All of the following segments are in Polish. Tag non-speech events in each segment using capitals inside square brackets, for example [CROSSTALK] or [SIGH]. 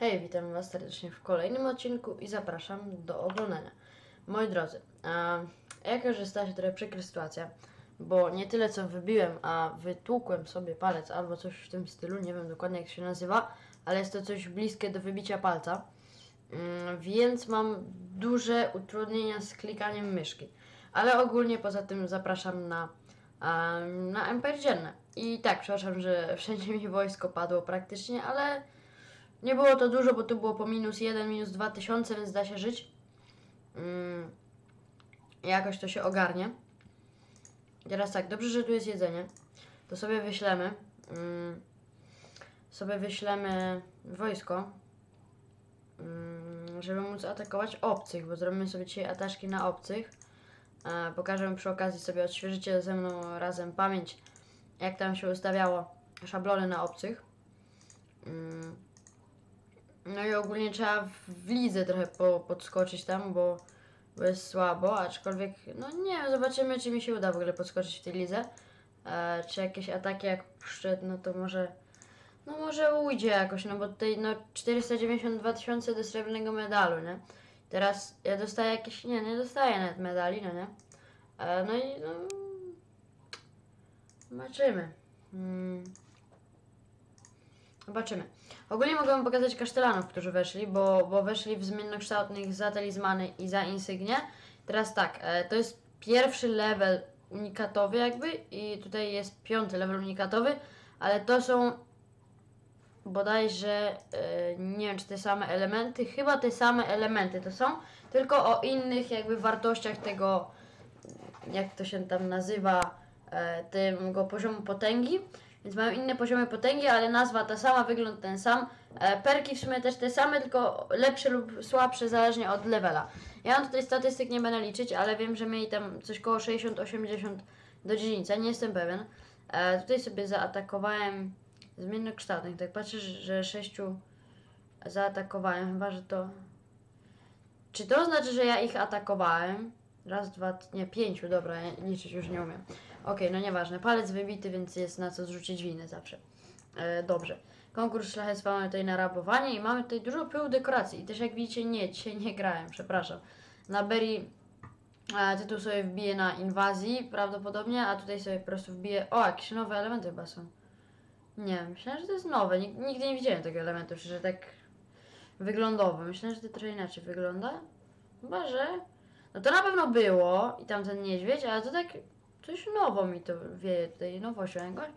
Hej, witam Was serdecznie w kolejnym odcinku i zapraszam do oglądania. Moi drodzy, a, jako że stała się trochę przykra sytuacja, bo nie tyle co wybiłem, a wytłukłem sobie palec albo coś w tym stylu, nie wiem dokładnie jak się nazywa, ale jest to coś bliskie do wybicia palca, mm, więc mam duże utrudnienia z klikaniem myszki. Ale ogólnie poza tym zapraszam na, na Empire dzienne. I tak, przepraszam, że wszędzie mi wojsko padło praktycznie, ale nie było to dużo, bo to było po minus 1, minus 2000, więc da się żyć. Mm, jakoś to się ogarnie. Teraz tak, dobrze, że tu jest jedzenie. To sobie wyślemy. Mm, sobie wyślemy wojsko. Mm, żeby móc atakować obcych, bo zrobimy sobie dzisiaj ataszki na obcych. E, pokażę przy okazji sobie, odświeżycie ze mną razem pamięć, jak tam się ustawiało szablony na obcych. Mm, no i ogólnie trzeba w lidze trochę po, podskoczyć tam, bo, bo jest słabo, aczkolwiek, no nie wiem, zobaczymy czy mi się uda w ogóle podskoczyć w tej lidze. E, czy jakieś ataki jak wszedł, no to może, no może ujdzie jakoś, no bo tutaj no 492 tysiące do srebrnego medalu, nie? Teraz ja dostaję jakieś, nie, nie dostaję nawet medali, no nie? E, no i no, zobaczymy. Hmm. Zobaczymy. Ogólnie mogę wam pokazać kasztelanów, którzy weszli, bo, bo weszli w zmiennokształtnych za talizmany i za insygnie. Teraz tak, e, to jest pierwszy level unikatowy jakby i tutaj jest piąty level unikatowy, ale to są bodajże, e, nie wiem czy te same elementy, chyba te same elementy to są, tylko o innych jakby wartościach tego, jak to się tam nazywa, e, tego poziomu potęgi. Więc mają inne poziomy potęgi, ale nazwa ta sama, wygląd ten sam. E, perki w sumie też te same, tylko lepsze lub słabsze zależnie od levela. Ja mam tutaj statystyk, nie będę liczyć, ale wiem, że mieli tam coś koło 60-80 do dziedzińca, nie jestem pewien. E, tutaj sobie zaatakowałem zmiennokształtnych, tak patrzę, że 6 zaatakowałem, chyba, że to... Czy to znaczy, że ja ich atakowałem? Raz, dwa, nie, pięciu, dobra, liczyć już nie umiem. Okej, no nieważne, palec wybity, więc jest na co zrzucić winę zawsze. E, dobrze. Konkurs szlachectwa mamy tutaj na rabowanie i mamy tutaj dużo pyłu dekoracji. I też jak widzicie, nie, dzisiaj nie grałem, przepraszam. Na Berry e, tytuł sobie wbiję na inwazji prawdopodobnie, a tutaj sobie po prostu wbiję... O, jakieś nowe elementy chyba są. Nie myślałem, że to jest nowe. Nig- Nigdy nie widziałem tego elementu, że tak wyglądowo. Myślałem, że to trochę inaczej wygląda. Chyba, że... No to na pewno było i tam ten niedźwiedź, ale to tak coś nowo mi to wieje tutaj, nowością jakąś,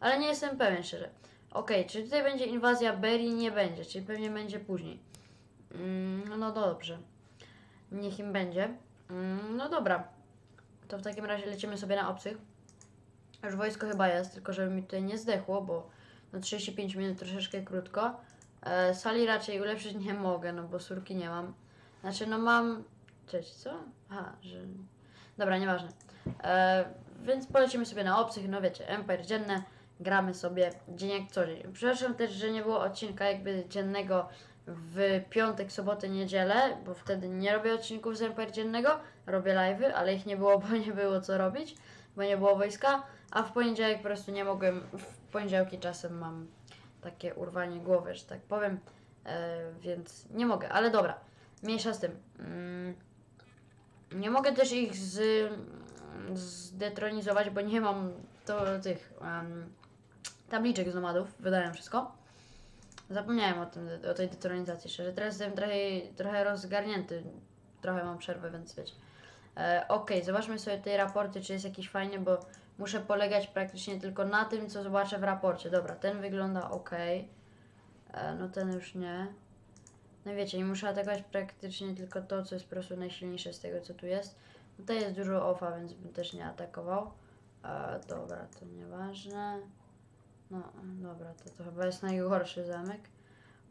ale nie jestem pewien szczerze. Okej, czy tutaj będzie inwazja Berry? Nie będzie, czyli pewnie będzie później. Mm, no dobrze. Niech im będzie. Mm, no dobra. To w takim razie lecimy sobie na obcych. Już wojsko chyba jest, tylko żeby mi tutaj nie zdechło, bo no 35 minut troszeczkę krótko. E, sali raczej ulepszyć nie mogę, no bo surki nie mam. Znaczy, no mam... Cześć, co? Aha, że... Dobra, nieważne. E, więc polecimy sobie na obcych, no wiecie, Empire dzienne, gramy sobie dzień jak co dzień. Przepraszam też, że nie było odcinka jakby dziennego w piątek, sobotę, niedzielę, bo wtedy nie robię odcinków z Empire dziennego, robię live'y, ale ich nie było, bo nie było co robić, bo nie było wojska, a w poniedziałek po prostu nie mogłem, w poniedziałki czasem mam takie urwanie głowy, że tak powiem, e, więc nie mogę, ale dobra, mniejsza z tym. Mm, nie mogę też ich z, zdetronizować, bo nie mam to, tych um, tabliczek z nomadów. Wydałem wszystko. Zapomniałem o tym, o tej detronizacji, szczerze. Teraz jestem trochę, trochę rozgarnięty. Trochę mam przerwę, więc wiecie. E, Okej, zobaczmy sobie te raporty, czy jest jakiś fajny, bo muszę polegać praktycznie tylko na tym, co zobaczę w raporcie. Dobra, ten wygląda ok. E, no ten już nie. No wiecie, i muszę atakować praktycznie tylko to, co jest po prostu najsilniejsze z tego, co tu jest. Tutaj jest dużo ofa, więc bym też nie atakował. E, dobra, to nieważne. No, dobra, to, to chyba jest najgorszy zamek.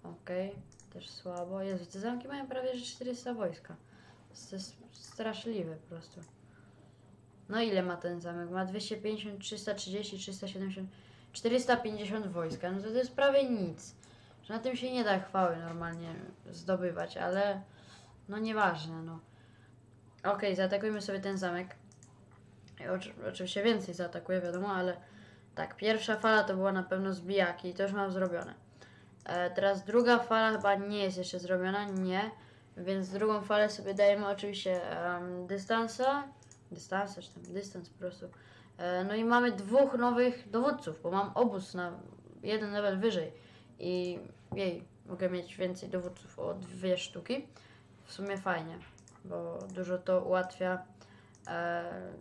Okej, też słabo. Jezu, te zamki mają prawie że 400 wojska. To jest straszliwe po prostu. No ile ma ten zamek? Ma 250, 330, 370, 450 wojska. No to, to jest prawie nic. Że na tym się nie da chwały normalnie zdobywać, ale no nieważne, no. Okej, zaatakujmy sobie ten zamek. Oczywiście więcej zaatakuję, wiadomo, ale tak, pierwsza fala to była na pewno zbijaki i to już mam zrobione. E, teraz druga fala chyba nie jest jeszcze zrobiona, nie. Więc drugą falę sobie dajemy oczywiście em, dystansa. Dystansa, czy tam dystans po prostu. E, no i mamy dwóch nowych dowódców, bo mam obóz na jeden level wyżej. I jej, mogę mieć więcej dowódców o dwie sztuki. W sumie fajnie, bo dużo to ułatwia e,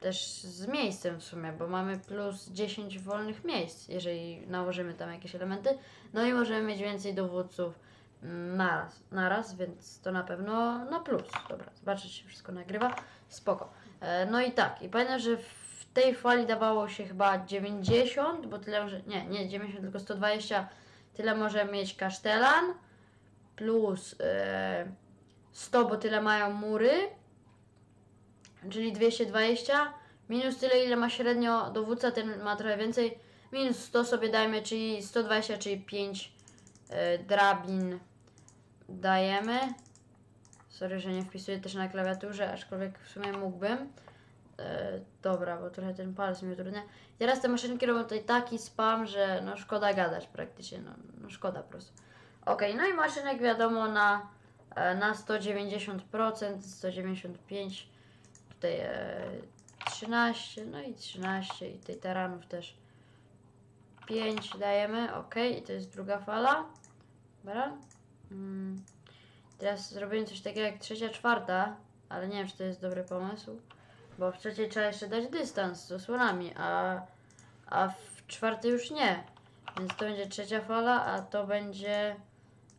też z miejscem w sumie, bo mamy plus 10 wolnych miejsc, jeżeli nałożymy tam jakieś elementy. No i możemy mieć więcej dowódców mm, naraz, naraz więc to na pewno na plus. Dobra, zobaczcie, czy się wszystko nagrywa. Spoko. E, no i tak, i pamiętam, że w tej fali dawało się chyba 90, bo tyle może, nie, nie 90, tylko 120, tyle może mieć kasztelan, plus e, 100, bo tyle mają mury, czyli 220, minus tyle, ile ma średnio dowódca, ten ma trochę więcej, minus 100 sobie dajmy, czyli 120, czyli 5 e, drabin dajemy. Sorry, że nie wpisuję też na klawiaturze, aczkolwiek w sumie mógłbym. E, dobra, bo trochę ten palec mi utrudnia. Teraz te maszynki robią tutaj taki spam, że no szkoda gadać praktycznie, no, no szkoda po prostu. Ok, no i maszynek wiadomo na, e, na 190%, 195, tutaj e, 13, no i 13 i tej taranów też 5 dajemy, ok, i to jest druga fala. Dobra. Mm. Teraz zrobimy coś takiego jak trzecia, czwarta, ale nie wiem, czy to jest dobry pomysł, bo w trzeciej trzeba jeszcze dać dystans z osłonami, a, a w czwartej już nie. Więc to będzie trzecia fala, a to będzie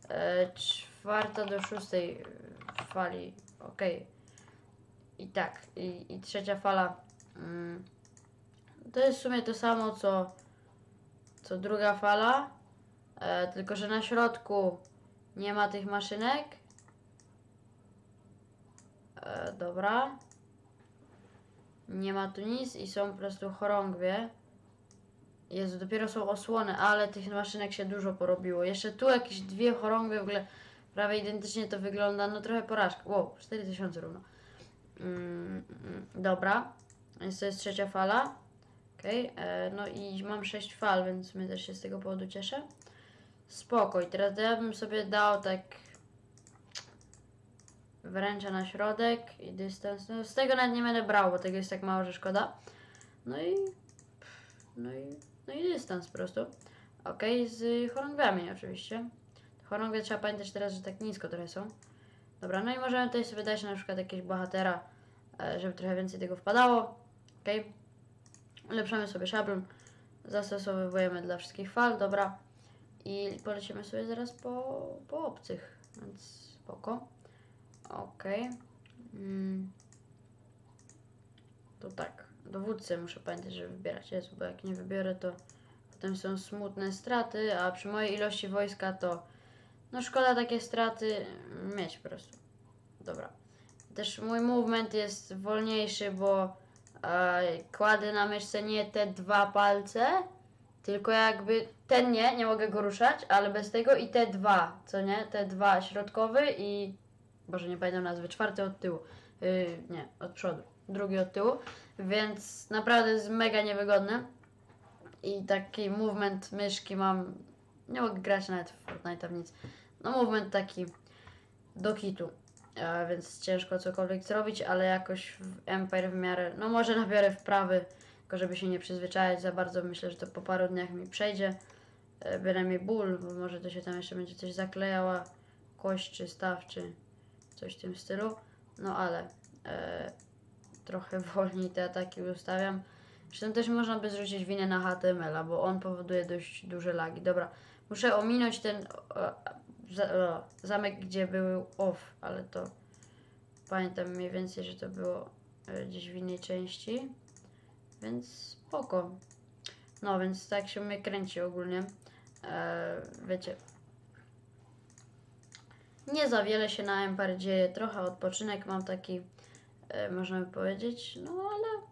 e, czwarta do szóstej fali. Ok. I tak, i, i trzecia fala. Mm, to jest w sumie to samo, co, co druga fala, e, tylko że na środku nie ma tych maszynek. E, dobra. Nie ma tu nic i są po prostu chorągwie. Jezu, dopiero są osłony, ale tych maszynek się dużo porobiło. Jeszcze tu jakieś dwie chorągwie w ogóle prawie identycznie to wygląda. No trochę porażka. Wow, 4000 równo. Mm, mm, dobra. Więc to jest trzecia fala. Okej, e, no i mam 6 fal, więc my też się z tego powodu cieszę. Spoko. I teraz ja bym sobie dał tak wręcza na środek i dystans. No, z tego nawet nie będę brał, bo tego jest tak mało, że szkoda. No i no i, no i dystans po prostu. Ok, z chorągwiami oczywiście. Chorągwie trzeba pamiętać teraz, że tak nisko trochę są. Dobra, no i możemy tutaj sobie dać na przykład jakiegoś bohatera, e, żeby trochę więcej tego wpadało. Ok. Ulepszamy sobie szablon. Zastosowujemy dla wszystkich fal, dobra. I polecimy sobie zaraz po, po obcych, więc spoko. Okej. Mm. To tak. Dowódcę muszę pamiętać, żeby wybierać. Jezu, bo jak nie wybiorę, to potem są smutne straty, a przy mojej ilości wojska to no szkoda takie straty mieć po prostu. Dobra. Też mój movement jest wolniejszy, bo e, kładę na myszce nie te dwa palce, tylko jakby ten nie, nie mogę go ruszać, ale bez tego i te dwa, co nie? Te dwa środkowy i Boże, nie pamiętam nazwy, czwarty od tyłu. Yy, nie, od przodu. Drugi od tyłu. Więc naprawdę jest mega niewygodny. I taki movement myszki mam. Nie mogę grać nawet w Fortnite'a w nic. No, movement taki do kitu. E, więc ciężko cokolwiek zrobić, ale jakoś w Empire w miarę. No, może nabiorę wprawy, tylko żeby się nie przyzwyczajać za bardzo. Myślę, że to po paru dniach mi przejdzie. E, bynajmniej ból, bo może to się tam jeszcze będzie coś zaklejała. Kość czy staw, czy coś w tym stylu. No ale e, trochę [LAUGHS] wolniej te ataki ustawiam. Zresztą też można by zrzucić winę na HTML, bo on powoduje dość duże lagi. Dobra, muszę ominąć ten za, zamek, gdzie był off, ale to pamiętam mniej więcej, że to było e, gdzieś w innej części. Więc spoko. No, więc tak się mnie kręci ogólnie. E, wiecie, nie za wiele się na Empire dzieje, trochę odpoczynek mam taki, e, można powiedzieć, no ale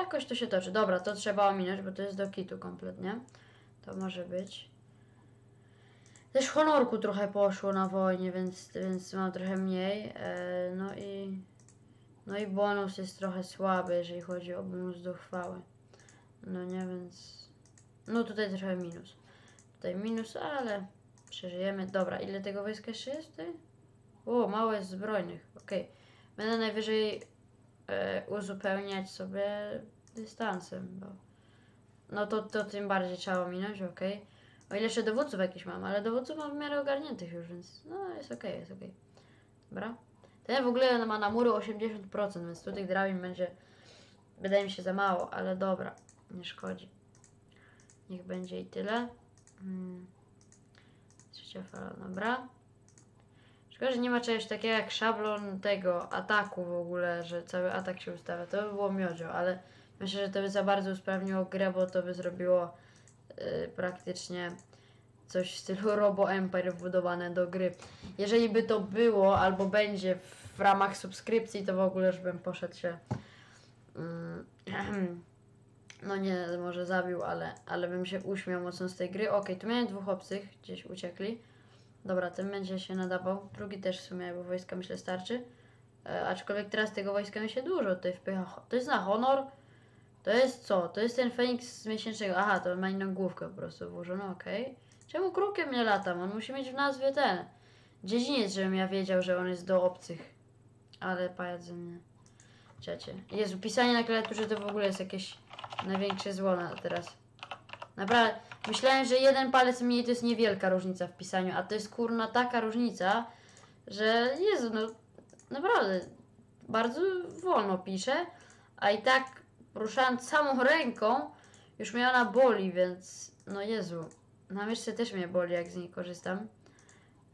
jakoś to się toczy. Dobra, to trzeba ominąć, bo to jest do kitu kompletnie. To może być. Też honorku trochę poszło na wojnie, więc, więc mam trochę mniej. E, no i no i bonus jest trochę słaby, jeżeli chodzi o bonus do chwały. No nie, więc... No tutaj trochę minus. Tutaj minus, ale Przeżyjemy. Dobra, ile tego wojska jeszcze jest tutaj? O, mało jest zbrojnych. Okej. Będę najwyżej e, uzupełniać sobie dystansem, bo... No to, to tym bardziej trzeba minąć, okej. O ile jeszcze dowódców jakiś mam, ale dowódców mam w miarę ogarniętych już, więc no jest okej, jest okej. Dobra. Ten w ogóle ma na mury 80%, więc tu tych drabin będzie, wydaje mi się, za mało, ale dobra, nie szkodzi. Niech będzie i tyle. Hmm. Trzecia fala, dobra. Szkoda, że nie ma czegoś takiego jak szablon tego ataku w ogóle, że cały atak się ustawia. To by było miodzio, ale myślę, że to by za bardzo usprawniło grę, bo to by zrobiło y, praktycznie coś w stylu [LAUGHS] Robo Empire wbudowane do gry. Jeżeli by to było albo będzie w ramach subskrypcji, to w ogóle już bym poszedł się. mm, [CLEARS THROAT] no nie, może zabił, ale, ale bym się uśmiał mocno z tej gry. Okej, tu miałem dwóch obcych, gdzieś uciekli. Dobra, ten będzie się nadawał. Drugi też w sumie, bo wojska myślę starczy. E, aczkolwiek teraz tego wojska mi się dużo tutaj wpycha. To jest na honor? To jest co? To jest ten Feniks z miesięcznego. Aha, to ma inną główkę po prostu włożoną, okej. Czemu krukiem nie latam? On musi mieć w nazwie ten. Dziedziniec, żebym ja wiedział, że on jest do obcych. Ale pajac ze mnie. Czecie. Jezu, pisanie na klawiaturze to w ogóle jest jakieś największe zło na teraz. Naprawdę, myślałem, że jeden palec mniej to jest niewielka różnica w pisaniu, a to jest kurna taka różnica, że Jezu, no naprawdę bardzo wolno piszę, a i tak ruszając samą ręką już mnie ona boli, więc no Jezu, na myszce też mnie boli jak z niej korzystam,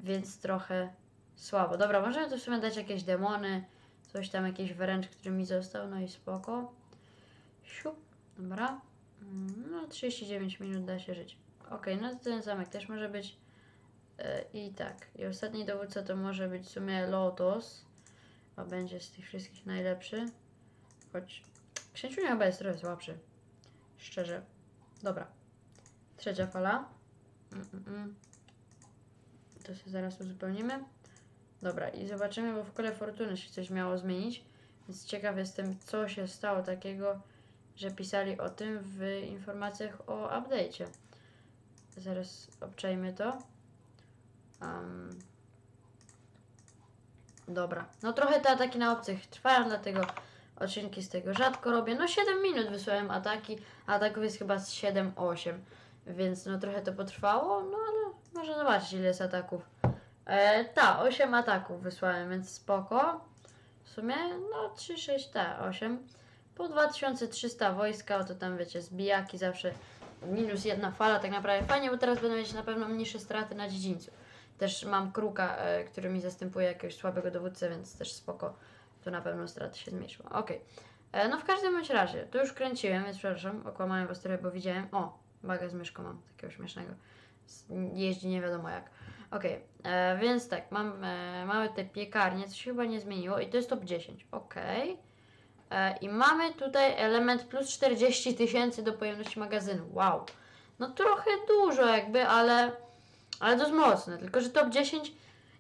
więc trochę słabo. Dobra, możemy tu w sumie dać jakieś demony, coś tam, jakiś wręcz, który mi został, no i spoko. Siup, dobra. Mm, No, 39 minut da się żyć. Okej, no to ten zamek też może być. E, I tak. I ostatni dowódca to może być w sumie Lotos. A będzie z tych wszystkich najlepszy. Choć księciunia chyba jest trochę słabszy. Szczerze. Dobra. Trzecia fala. Mm, mm, mm. To się zaraz uzupełnimy. Dobra, i zobaczymy, bo w kole fortuny się coś miało zmienić. Więc ciekaw jestem, co się stało takiego, że pisali o tym w informacjach o update'cie. Zaraz obczajmy to. Um, dobra. No trochę te ataki na obcych trwają, dlatego odcinki z tego rzadko robię. No 7 minut wysłałem ataki, a ataków jest chyba z 7-8. Więc no trochę to potrwało, no ale może zobaczyć ile jest ataków. E, ta, 8 ataków wysłałem, więc spoko. W sumie, no 3, 6, ta, 8. Po 2300 wojska, to tam wiecie, zbijaki zawsze minus jedna fala, tak naprawdę fajnie, bo teraz będą mieć na pewno mniejsze straty na dziedzińcu. Też mam kruka, e, który mi zastępuje jakiegoś słabego dowódcę, więc też spoko. Tu na pewno straty się zmniejszą. Okej. E, No w każdym bądź razie, to już kręciłem, więc przepraszam, okłamałem was trochę, bo widziałem. O, baga z myszką mam, takiego śmiesznego. Jeździ nie wiadomo jak. Okej, e, więc tak, mam, e, mamy te piekarnie, co się chyba nie zmieniło i to jest top 10. Okej. E, I mamy tutaj element plus 40 tysięcy do pojemności magazynu. Wow. No trochę dużo jakby, ale, ale to jest mocne. Tylko, że top 10,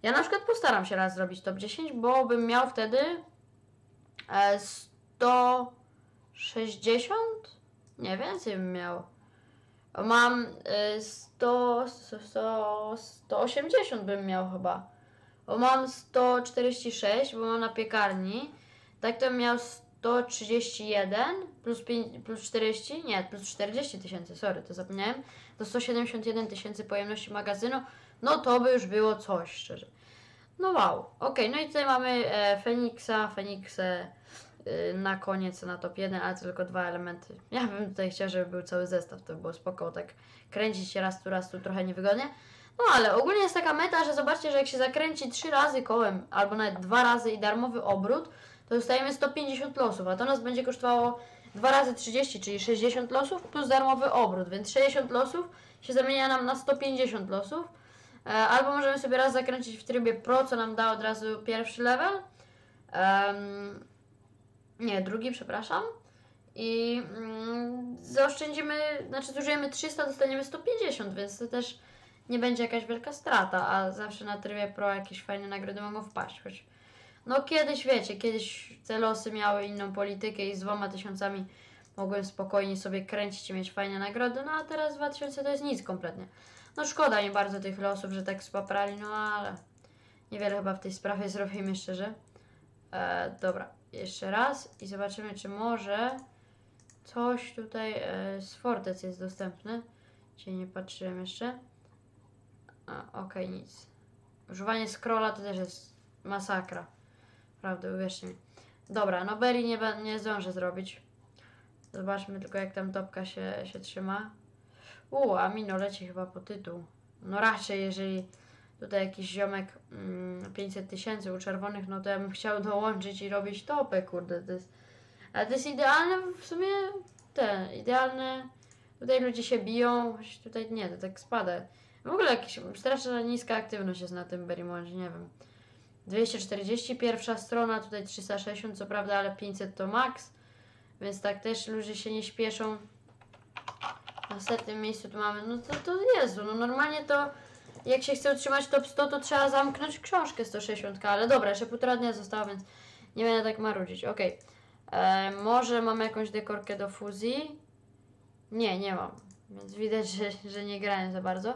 ja na przykład postaram się raz zrobić top 10, bo bym miał wtedy e, 160? Nie, więcej bym miał. Mam e, 100, 100, 180 bym miał chyba. Bo mam 146, bo mam na piekarni. Tak to bym miał 131 plus, 5, plus 40, nie, plus 40 tysięcy, sorry, to zapomniałem. To 171 tysięcy pojemności magazynu. No to by już było coś, szczerze. No wow, okej, no i tutaj mamy e, Feniksa, Feniksę y, na koniec na top 1, ale to tylko dwa elementy. Ja bym tutaj chciał, żeby był cały zestaw, to by było spoko, tak kręcić się raz tu, raz tu trochę niewygodnie. No ale ogólnie jest taka meta, że zobaczcie, że jak się zakręci trzy razy kołem, albo nawet dwa razy i darmowy obrót, to dostajemy 150 losów, a to nas będzie kosztowało 2 razy 30, czyli 60 losów plus darmowy obrót, więc 60 losów się zamienia nam na 150 losów. E, Albo możemy sobie raz zakręcić w trybie Pro, co nam da od razu pierwszy level. Em, nie, drugi, przepraszam. I mm, zaoszczędzimy, znaczy zużyjemy 300, dostaniemy 150, więc to też nie będzie jakaś wielka strata, a zawsze na trybie Pro jakieś fajne nagrody mogą wpaść. Choć no kiedyś, wiecie, kiedyś te losy miały inną politykę i z dwoma tysiącami mogłem spokojnie sobie kręcić i mieć fajne nagrody, no a teraz 2000 to jest nic kompletnie. No szkoda mi bardzo tych losów, że tak spaprali, no ale niewiele chyba w tej sprawie [LAUGHS] zrobimy szczerze. E, dobra, jeszcze raz i zobaczymy, czy może coś tutaj e, z Fortec jest dostępne. Dzisiaj nie patrzyłem jeszcze. Okej, nic. Używanie scrolla to też jest masakra. Prawda, uwierzcie mi. Dobra, no Berry nie, nie zdążę zrobić. Zobaczmy tylko jak tam topka się, się trzyma. U, Amino leci chyba po tytuł. No raczej, jeżeli tutaj jakiś ziomek mm, 500 tysięcy u czerwonych, no to ja bym chciał dołączyć i robić topę, kurde. To jest, ale to jest idealne w sumie, te, idealne. Tutaj ludzie się biją, tutaj nie, to tak spada. W ogóle jakaś strasznie niska aktywność jest na tym Berrymondzie, nie wiem. 240 pierwsza strona, tutaj 360 co prawda, ale 500 to max. Więc tak też ludzie się nie śpieszą. Na setnym miejscu tu mamy, no to, to Jezu, no normalnie to jak się chce utrzymać top 100, to trzeba zamknąć książkę 160, ale dobra, jeszcze półtora dnia zostało, więc nie będę tak marudzić. Okej, E, może mam jakąś dekorkę do fuzji? Nie, nie mam, więc widać, że, że nie grałem za bardzo.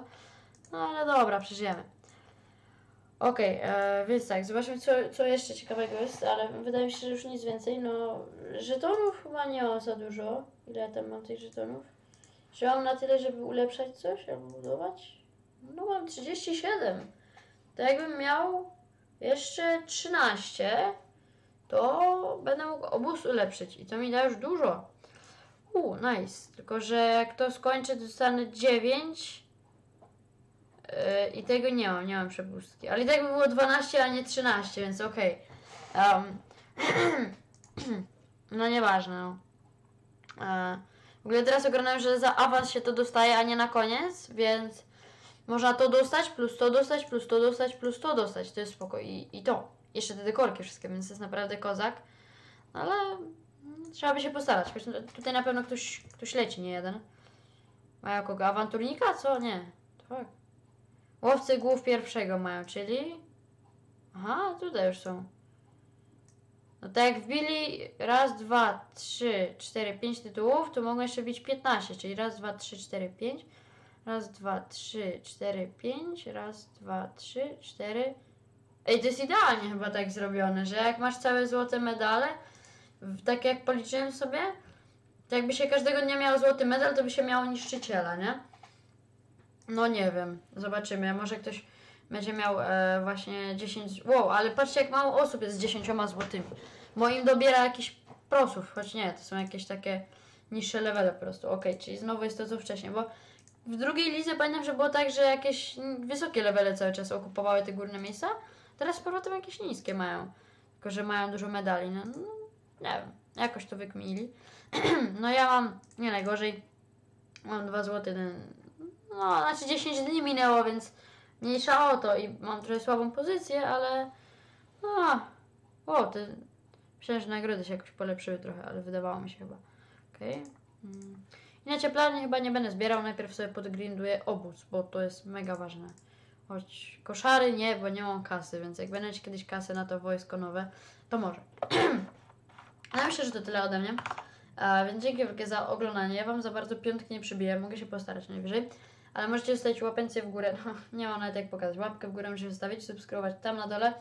No ale dobra, przeżyjemy. Okej, e, więc tak, zobaczmy co, co jeszcze ciekawego jest, ale wydaje mi się, że już nic więcej. No, żetonów chyba nie za dużo. Ile tam mam tych żetonów? Czy mam na tyle, żeby ulepszać coś albo budować? No mam 37. To jakbym miał jeszcze 13, to będę mógł obóz ulepszyć i to mi da już dużo. U, nice. Tylko, że jak to skończę, dostanę 9 yy, i tego nie mam, nie mam przepustki. Ale i tak by było 12, a nie 13, więc okej. Um, [CLEARS THROAT] no nieważne. No. E, w ogóle teraz oglądałem, że za awans się to dostaje, a nie na koniec, więc można to dostać, plus to dostać, plus to dostać, plus to dostać. To jest spoko. I, i to. Jeszcze te dekorki wszystkie, więc to jest naprawdę kozak. Ale mm, trzeba by się postarać. Choć no, tutaj na pewno ktoś, ktoś leci, nie jeden. Mają kogo? Awanturnika? Co? Nie. Tak. Łowcy głów pierwszego mają, czyli... Aha, tutaj już są. No tak jak wbili raz, dwa, trzy, cztery, pięć tytułów, to mogą jeszcze być 15, czyli raz, dwa, trzy, cztery, pięć. Raz, dwa, trzy, cztery, pięć. Raz, dwa, trzy, cztery. Ej, to jest idealnie chyba tak zrobione, że jak masz całe złote medale, tak jak policzyłem sobie, to jakby się każdego dnia miał złoty medal, to by się miało niszczyciela, nie? No nie wiem, zobaczymy. Może ktoś będzie miał e, właśnie 10. Wow, ale patrzcie, jak mało osób jest z 10 złotymi. Moim dobiera jakichś prosów, choć nie, to są jakieś takie niższe levele po prostu. Okej, czyli znowu jest to co wcześniej, bo w drugiej lidze pamiętam, że było tak, że jakieś wysokie levele cały czas okupowały te górne miejsca. Teraz z powrotem jakieś niskie mają. Tylko, że mają dużo medali. No, no nie wiem, jakoś to wykmili. [CLEARS THROAT] no ja mam nie najgorzej. Mam 2 złote. No, znaczy 10 dni minęło, więc mniejsza o to i mam trochę słabą pozycję, ale no, o, te myślałem, że nagrody się jakoś polepszyły trochę, ale wydawało mi się chyba. Okej. Mm. Inaczej plany chyba nie będę zbierał, najpierw sobie podgrinduję obóz, bo to jest mega ważne. Choć koszary nie, bo nie mam kasy, więc jak będę mieć kiedyś kasę na to wojsko nowe, to może. [CLEARS THROAT] Ale myślę, że to tyle ode mnie. A, więc dzięki wielkie za oglądanie. Ja Wam za bardzo piątki nie przybiję, mogę się postarać najwyżej. Ale możecie zostawić łapencję w górę. No, nie mam nawet jak pokazać. Łapkę w górę musicie zostawić, subskrybować tam na dole.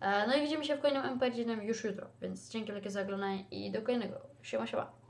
E, No i widzimy się w kolejnym MPG już jutro. Więc dzięki wielkie za oglądanie i do kolejnego. Siema, siema.